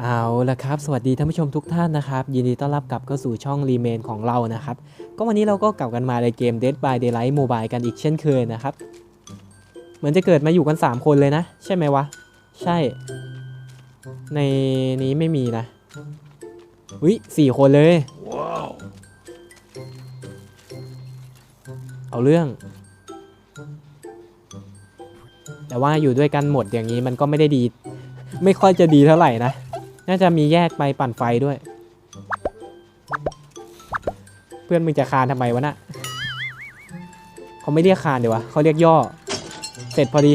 เอาละครับ สวัสดีท่านผู้ชมทุกท่านนะครับ ยินดีต้อนรับกลับเข้าสู่ช่องรีเมนของเรานะครับ ก็วันนี้เราก็กลับกันมาในเกม Dead by Daylight Mobile กันอีกเช่นเคยนะครับ เหมือนจะเกิดมาอยู่กัน 3 คนเลยนะ ใช่ไหมวะ ใช่ ในนี้ไม่มีนะวิสี่คนเลยเอาเรื่อง แต่ว่าอยู่ด้วยกันหมดอย่างนี้มันก็ไม่ได้ดี ไม่ค่อยจะดีเท่าไหร่นะ น่าจะมีแยกไปปั่นไฟด้วย เพื่อนมึงจะคานทำไมวะน่ะเขาไม่เรียกคานเดี๋ยววะเขาเรียกย่อ เสร็จพอดี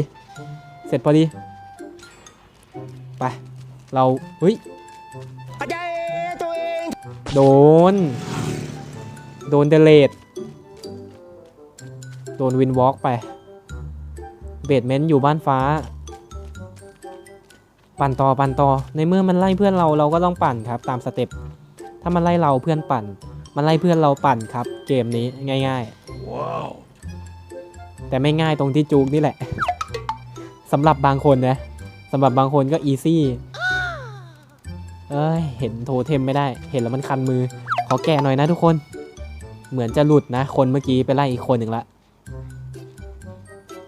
เสร็จพอดี ไป เราเฮ้ยโดน โดนเดเลดโดนวินวอล์กไป เบดเมนต์อยู่บ้านฟ้า ปั่นต่อปั่นต่อในเมื่อมันไล่เพื่อนเราเราก็ต้องปั่นครับ ตามสเต็ปถ้ามันไล่เราเพื่อนปั่น มันไล่เพื่อนเราปั่นครับ เกมนี้ง่ายๆแต่ไม่ง่ายตรงที่จูกนี่แหละ สำหรับบางคนนะสำหรับบางคนก็อีซี่เอ้ยเห็นโทเทมไม่ได้ เห็นแล้วมันคันมือ ขอแกะหน่อยนะทุกคน เหมือนจะหลุดนะ คนเมื่อกี้ไปไล่อีกคนหนึ่งละ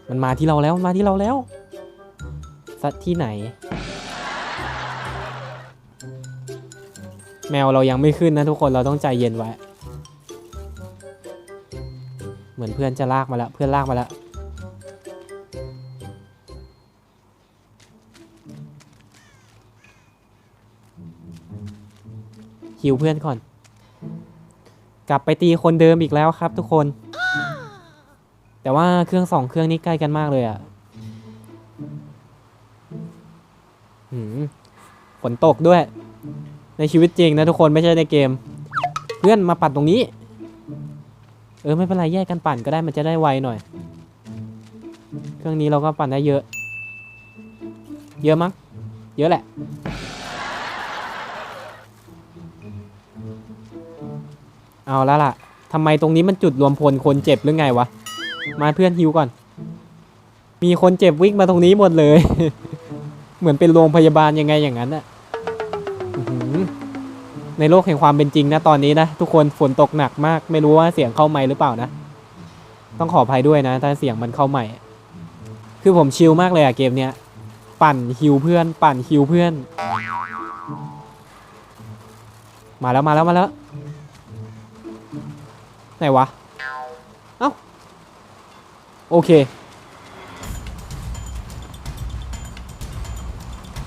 มันมาที่เราแล้วมันมาที่เราแล้วสักที่ไหน แมวเรายังไม่ขึ้นนะทุกคนเราต้องใจเย็นไว้ เหมือนเพื่อนจะลากมาแล้วเพื่อนลากมาแล้วหิวเพื่อนก่อน กลับไปตีคนเดิมอีกแล้วครับ ทุกคน แต่ว่าเครื่องสองเครื่องนี้ใกล้กันมากเลยอะ่ะฝนตกด้วย ในชีวิตจริงนะทุกคนไม่ใช่ในเกม เพื่อนมาปั่นตรงนี้ เออไม่เป็นไรแยกกันปั่นก็ได้มันจะได้ไวหน่อย เครื่องนี้เราก็ปั่นได้เยอะ เยอะมั้งเยอะแหละ เอาแล้วล่ะทำไมตรงนี้มันจุดรวมพลคนเจ็บหรือไงวะ มาเพื่อนฮิวก่อน มีคนเจ็บวิ่งมาตรงนี้หมดเลย เหมือนเป็นโรงพยาบาลยังไงอย่างนั้นอะ ในโลกแห่งความเป็นจริงนะตอนนี้นะทุกคนฝนตกหนักมาก ไม่รู้ว่าเสียงเข้าไมค์หรือเปล่านะ ต้องขออภัยด้วยนะ ถ้าเสียงมันเข้าไมค์คือผมชิลมากเลยอะเกมเนี้ยปั่นฮิวเพื่อน ปั่นฮิวเพื่อน มาแล้วมาแล้วมาแล้วไหนวะเอ้าโอเค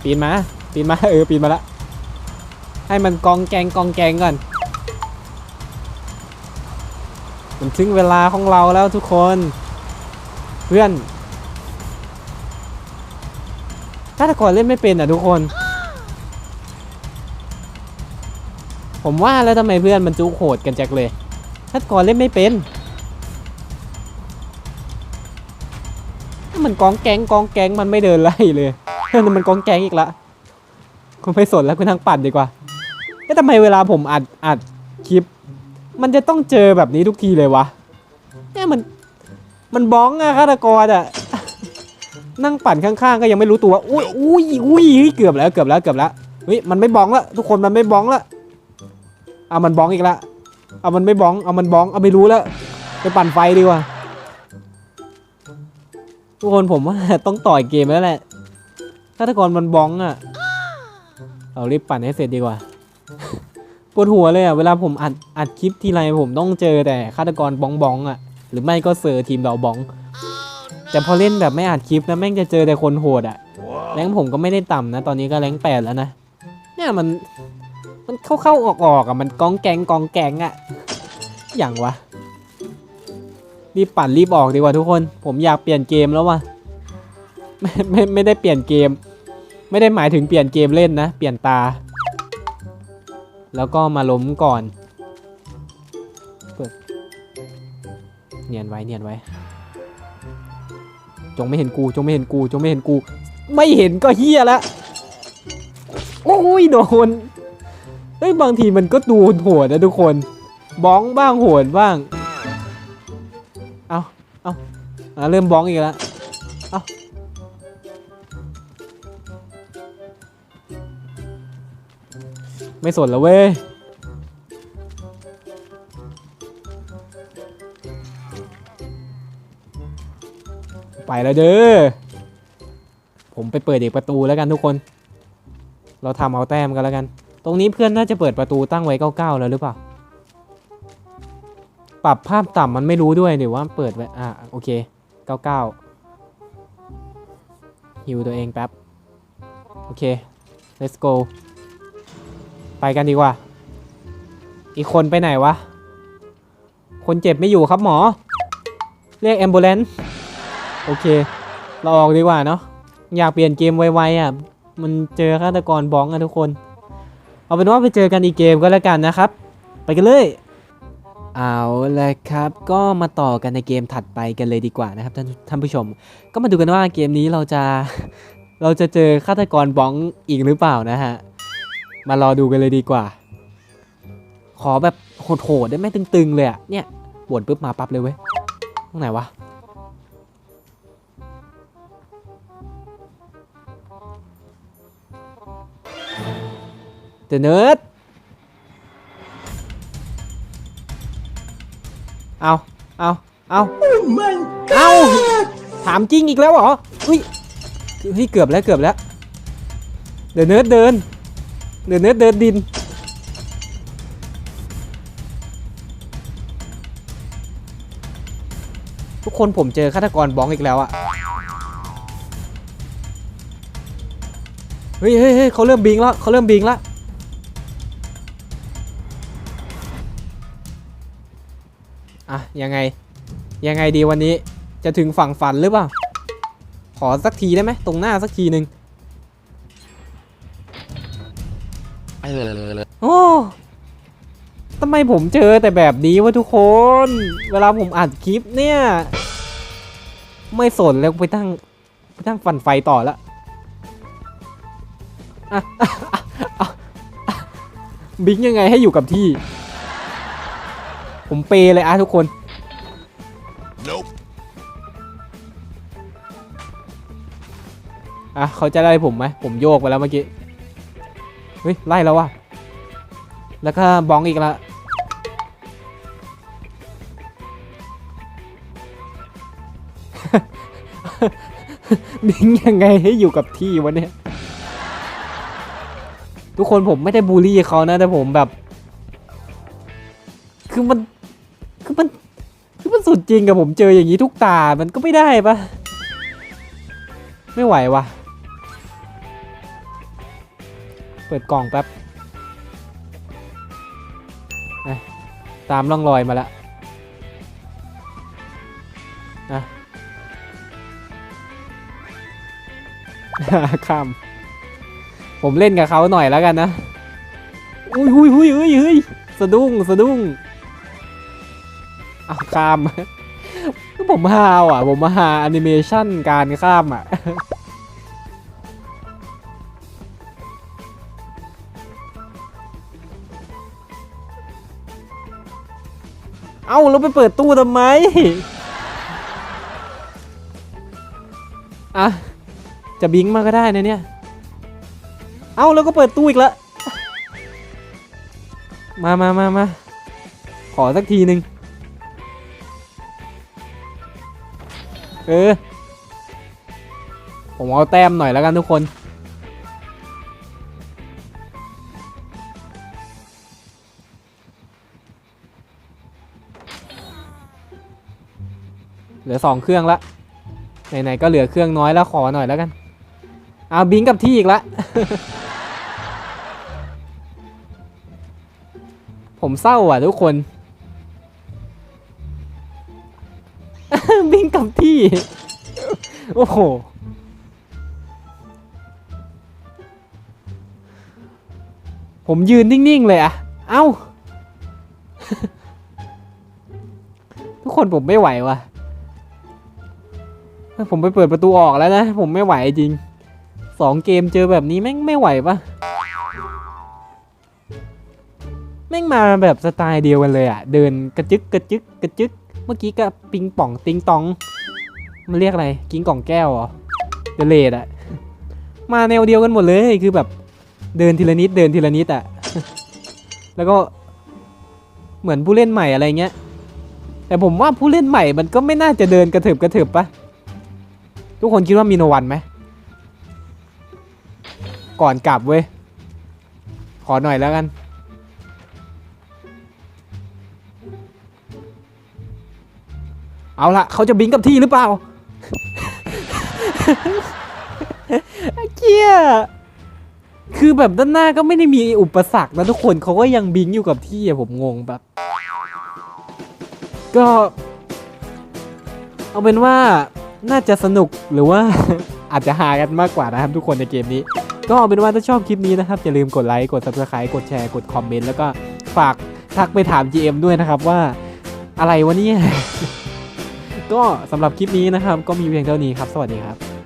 ปีนมาปีนมาเออปีนมาและ ให้มันกองแกงกองแกงก่อนมันถึงเวลาของเราแล้วทุกคน เพื่อนถ้าต่ก่อนเล่นไม่เป็นอะทุกคน ผมว่าแล้วทำไมเพื่อนมันจุโหดกันจักเลยถ้าตะกอนเล่นไม่เป็นถ้ามันกองแกงกองแกงมันไม่เดินไล่เลยเฮ้ยมันกองแกงอีกละคุณไม่สนแล้วคุณทางปั่นดีกว่า เอ๊ะทำไมเวลาผมอัดอัดคลิป มันจะต้องเจอแบบนี้ทุกทีเลยวะเนี่ยมันมันบ้องอะฆาตกรอะนั่งปั่นข้างๆ ก็ยังไม่รู้ตัวอุ้ยอุ้ยอุ้ยเฮ้ยเกือบแล้วเกือบแล้วเกือบแล้วเฮ้ยมันไม่บ้องล้วทุกคนมันไม่บ้องล้วอะมันบ้องอีกละเอามันไม่บ้องเอามันบ้องเอาไม่รู้แล้วไปปั่นไฟดีกว่าทุกคนผมว่าต้องต่อยเกมแล้วแหละถ้าตกอนมันบ้องอะเอารีบปั่นให้เสร็จดีกว่า ปวดหัวเลยอะ เวลาผมอัดอัดคลิปทีไรผมต้องเจอแต่ฆาตกรบ้องบ้องอะ หรือไม่ก็เซอร์ทีมเราบ้อง แต่พอเล่นแบบไม่อัดคลิปนะแม่งจะเจอแต่คนโหดอะ แรงผมก็ไม่ได้ต่ำนะ ตอนนี้ก็แรงแปดแล้วนะ เนี่ยมันมันเข้าเข้าออกออกๆอะ มันกองแกงกองแกงอะ อย่างวะ รีบปั่นรีบออกดีกว่าทุกคน ผมอยากเปลี่ยนเกมแล้วว่ะ ไม่ไม่ไม่ได้เปลี่ยนเกม ไม่ได้หมายถึงเปลี่ยนเกมเล่นนะ เปลี่ยนตา แล้วก็มาล้มก่อนเปิดเนียนไว้เนียนไว้ จงไม่เห็นกูจงไม่เห็นกูจงไม่เห็นกู ไม่เห็นก็เฮียละโอ้ยโดนเฮ้ยบางทีมันก็ดูโหดนะทุกคน บ้องบ้างโหดบ้าง เอาเอาเริ่มบ้องอีกแล้วเอา ไม่สนแล้วเว้ย ไปแล้วเด้อ ผมไปเปิดเอีกประตูแล้วกันทุกคน เราทำเอาแต้มกันแล้วกัน ตรงนี้เพื่อนน่าจะเปิดประตูตั้งไว้99แล้วหรือเปล่า ปรับภาพต่ำมันไม่รู้ด้วยเดี๋ยวว่าเปิดไว้ อะโอเค99ฮิวตัวเองแป๊บ โอเค let's go ไปกันดีกว่า อีกคนไปไหนวะ คนเจ็บไม่อยู่ครับหมอ เรียก ambulance โอเค เราออกดีกว่าเนาะ อยากเปลี่ยนเกมไวๆอะ มันเจอฆาตกรบ้องอะทุกคน เอาเป็นว่าไปเจอกันอีกเกมก็แล้วกันนะครับ ไปกันเลยเอาละครับ ก็มาต่อกันในเกมถัดไปกันเลยดีกว่านะครับท่านท่านผู้ชม ก็มาดูกันว่าเกมนี้เราจะเราจะเจอฆาตกรบ้องอีกหรือเปล่านะฮะ มารอดูกันเลยดีกว่า ขอแบบโหดๆได้ไหมตึงๆเลยอะเนี่ยบวนปุ๊บมาปั๊บเลยเว้ยตรงไหนวะเดเนิร์ดเอาเอาเอาเอาถามจริงอีกแล้วเหรอ อุ้ยเฮ้ยเกือบแล้วเกือบแล้ว เดเนิร์ดเดิน เดอะเนิร์ดเดินดิน ทุกคนผมเจอฆาตกรบ้องอีกแล้วอะเฮ้ยเฮ้ยเขาเริ่มบิงแล้วเขาเริ่มบิงแล้วอะยังไง ยังไงดีวันนี้จะถึงฝั่งฝันหรือเปล่า ขอสักทีได้ไหมตรงหน้าสักทีหนึ่ง โอ้ทำไมผมเจอแต่แบบนี้วะทุกคน เวลาผมอัดคลิปเนี่ย ไม่สนแล้วไปตั้งไปตั้งฟันไฟต่อแล้วอะอะอะอะอะบิงยังไงให้อยู่กับที่ ผมเปย์เลยอะทุกคน Nope. อะ เขาจะได้ผมไหม ผมโยกไปแล้วเมื่อกี้เฮ้ย ไล่แล้วว่ะ แล้วก็บ้องอีกละบิงยังไงให้อยู่กับที่วะเนี่ย ทุกคนผมไม่ได้บูลลี่เขานะ แต่ผมแบบ คือมัน คือมัน คือมันสุดจริงกับผมเจออย่างนี้ทุกตา มันก็ไม่ได้ปะไม่ไหวว่ะ เปิดกล่องแป๊บตามร่องรอยมาแล้วนะข้ามผมเล่นกับเขาหน่อยแล้วกันนะ อุ้ยหุยหุยหุยหุยสะดุ้งสะดุ้งเอาข้าม ผมฮาวอะ ผมมาหาแอนิเมชันการข้ามอะ เอ้าแล้วไปเปิดตู้ทำไม อะ จะบิงมาก็ได้นะเนี่ย เอ้าแล้วก็เปิดตู้อีกล้วมามามามาขอสักทีหนึ่งเออ ผมเอาแต้มหน่อยแล้วกันทุกคน เหลือสองเครื่องละไหนๆก็เหลือเครื่องน้อยแล้วขอหน่อยแล้วกันเอาบิงกับที่อีกละผมเศร้าอะทุกคน บิงกับที่ โอ้โห ผมยืนนิ่ง ๆ เลยอะเอ้า ทุกคนผมไม่ไหวว่ะ ผมไปเปิดประตูออกแล้วนะ ผมไม่ไหวจริงสองเกมเจอแบบนี้แม่งไม่ไหวปะแม่งมาแบบสไตล์เดียวกันเลยอะเดินกระจึกกระจึกกระจึก เมื่อกี้ก็ปิงป่องติงตอง มันเรียกอะไรกิ้งกล่องแก้วเหรอเดเลดอะมาแนวเดียวกันหมดเลยคือแบบเดินทีละนิดเดินทีละนิดอะแล้วก็เหมือนผู้เล่นใหม่อะไรเงี้ย แต่ผมว่าผู้เล่นใหม่มันก็ไม่น่าจะเดินกระเถิบกระเถิบปะ ทุกคนคิดว่ามีโนวันไหม ก่อนกลับเว้ย ขอหน่อยแล้วกัน เอาละเขาจะบิงกับที่หรือเปล่าไอ้เกียคือแบบด้านหน้าก็ไม่ได้มีอุปสรรคนะทุกคนเขาก็ยังบิงอยู่กับที่อะผมงงแบบ ก็ เอาเป็นว่า น่าจะสนุกหรือว่าอาจจะหากันมากกว่านะครับทุกคนในเกมนี้ ก็เอาเป็นว่าถ้าชอบคลิปนี้นะครับอย่าลืมกดไลค์กด subscribe กดแชร์กดคอมเมนต์แล้วก็ฝากทักไปถาม GM ด้วยนะครับว่าอะไรวะเนี่ยก็สำหรับคลิปนี้นะครับ ก็มีเพียงเท่านี้ครับ สวัสดีครับ